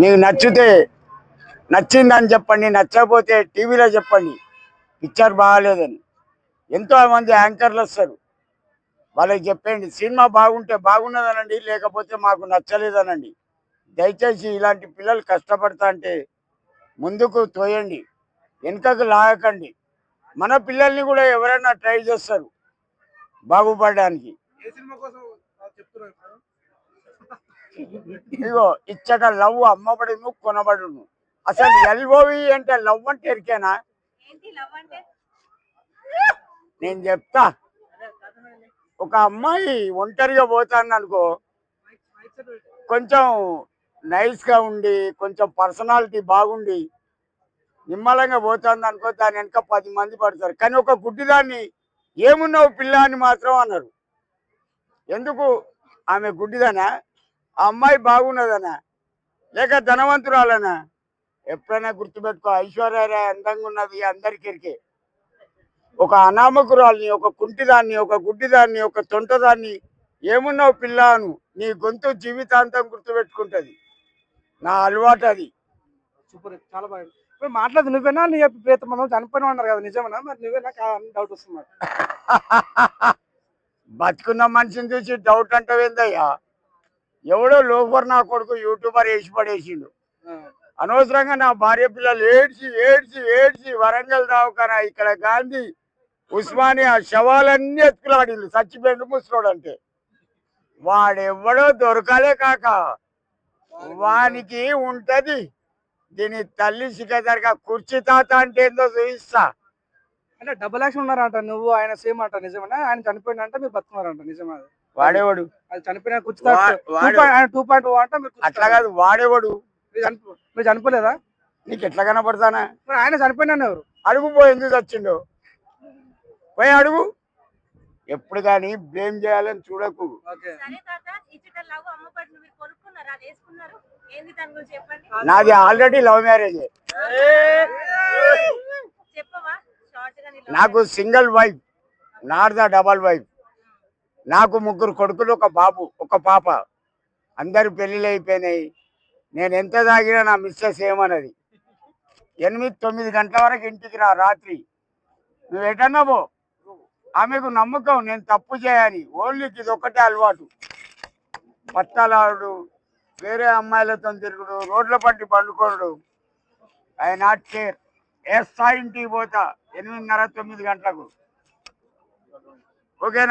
నీకు నచ్చితే నచ్చిందని చెప్పండి నచ్చకపోతే టీవీలో చెప్పండి. పిక్చర్ బాగాలేదని. ఎంతో మంది యాంకర్లు వస్తారు. వాళ్ళకి చెప్పండి సినిమా బాగుంటే బాగున్నదనండి లేకపోతే మాకు నచ్చలేదనండి. దయచేసి ఇలాంటి పిల్లలు కష్టపడతా అంటే ముందుకు తోయండి వెనుకకు లాగకండి. మన పిల్లల్ని కూడా ఎవరైనా ట్రై చేస్తారు బాగుపడడానికి. ఇగో ఇచ్చట లవ్ అమ్మబడును కొనబడును. అసలు ఎల్ఓవి అంటే లవ్ అంటే ఎరికేనా? నేను చెప్తా. ఒక అమ్మాయి ఒంటరిగా పోతాను అనుకో కొంచెం నైస్గా ఉండి కొంచెం పర్సనాలిటీ బాగుండి నిమ్మలంగా పోతుంది అనుకో దాని వెనక పది మంది పడతారు. కానీ ఒక గుడ్డిదాన్ని ఏమున్నావు పిల్ల అని మాత్రం అన్నారు ఎందుకు? ఆమె గుడ్డిదనా? ఆ అమ్మాయి బాగున్నదనా? లేక ధనవంతురాలనా? ఎప్పుడైనా గుర్తుపెట్టుకో ఐశ్వర్యరాయ్ అందంగా ఉన్నది అందరికి ఒక అనామకురాల్ని ఒక కుంటిదాన్ని ఒక గుడ్డిదాన్ని ఒక తొంటదాన్ని ఏమున్నావు పిల్ల అను నీ గొంతు జీవితాంతం గుర్తుపెట్టుకుంటది. నా అలవాటు అది. సూపర్ చాలా బాగా ఇప్పుడు మాట్లాడదు నువ్వేనా? నీ ప్రేత మనం చనిపోయినా అన్నారు కదా నిజమేనా? మరి నువ్వేనా కాదని డౌట్ వస్తుంది. బతుకున్న మనిషిని చూసి డౌట్ అంటవేందయ్యా? ఎవడో లోఫర్ నా కొడుకు యూట్యూబర్ వేసి పడేసిండు. అనవసరంగా నా భార్య పిల్లలు ఏడ్చి ఏడ్చి ఏడ్చి వరంగల్ దావకనా ఇక్కడ గాంధీ ఉస్మానియా శవాలన్నీ ఎత్తుకులాడిండు చచ్చిపోయిండు ముసలోడు అంటే వాడెవ్వడో దొరకాలే కాక వానికి ఉంటది. దీని తల్లి సిగ్గదరగా కుర్చీ తాత అంటే ఏందో చూపిస్తా. అంటే డబుల్ యాక్షన్ ఉన్నారంట నువ్వు ఆయన సేమ్ అంట నిజమేనా? ఆయన చనిపోయిందంట మీరు బతుకున్నారంట నిజమే వాడేవాడు. అది చనిపోయిన టూ పాయింట్ అంటే అట్లా కాదు వాడేవాడు. మీరు చనిపో- మీరు చనిపోలేదా? నీకు ఎట్లా కనపడతానా? మరి ఆయన చనిపోయినా ఎవరు? అడుగు పోయి ఎందుకు చచ్చిండు. పోయి అడుగు. ఎప్పుడు కానీ బ్లేమ్ చేయాలని చూడకు. నాది ఆల్రెడీ లవ్ మ్యారేజ్ చెప్పవా షార్ట్గా నీ love నాకు సింగిల్ వైఫ్ నార్ద డబల్ వైఫ్ నాకు ముగ్గురు కొడుకులు ఒక బాబు ఒక పాప. అందరు పెళ్ళిళ్ళు అయిపోయినాయి. నేను ఎంత తాగినా నా మిస్సెస్ ఏమన్నది ఎనిమిది తొమ్మిది గంటల వరకు ఇంటికి రా రాత్రి. నువ్వు ఎటన్నా పో. ఆమెకు నమ్మకం నేను తప్పు చేయాలి. ఓన్లీ ఇది ఒక్కటే అలవాటు. పట్టాలాడు వేరే అమ్మాయిలతో తిరుగుడు రోడ్ల పట్టి పండుకోడు. I not care. ఎస్ ఇంటికి పోతా? ఎనిమిదిన్నర తొమ్మిది గంటలకు. ఓకేనా?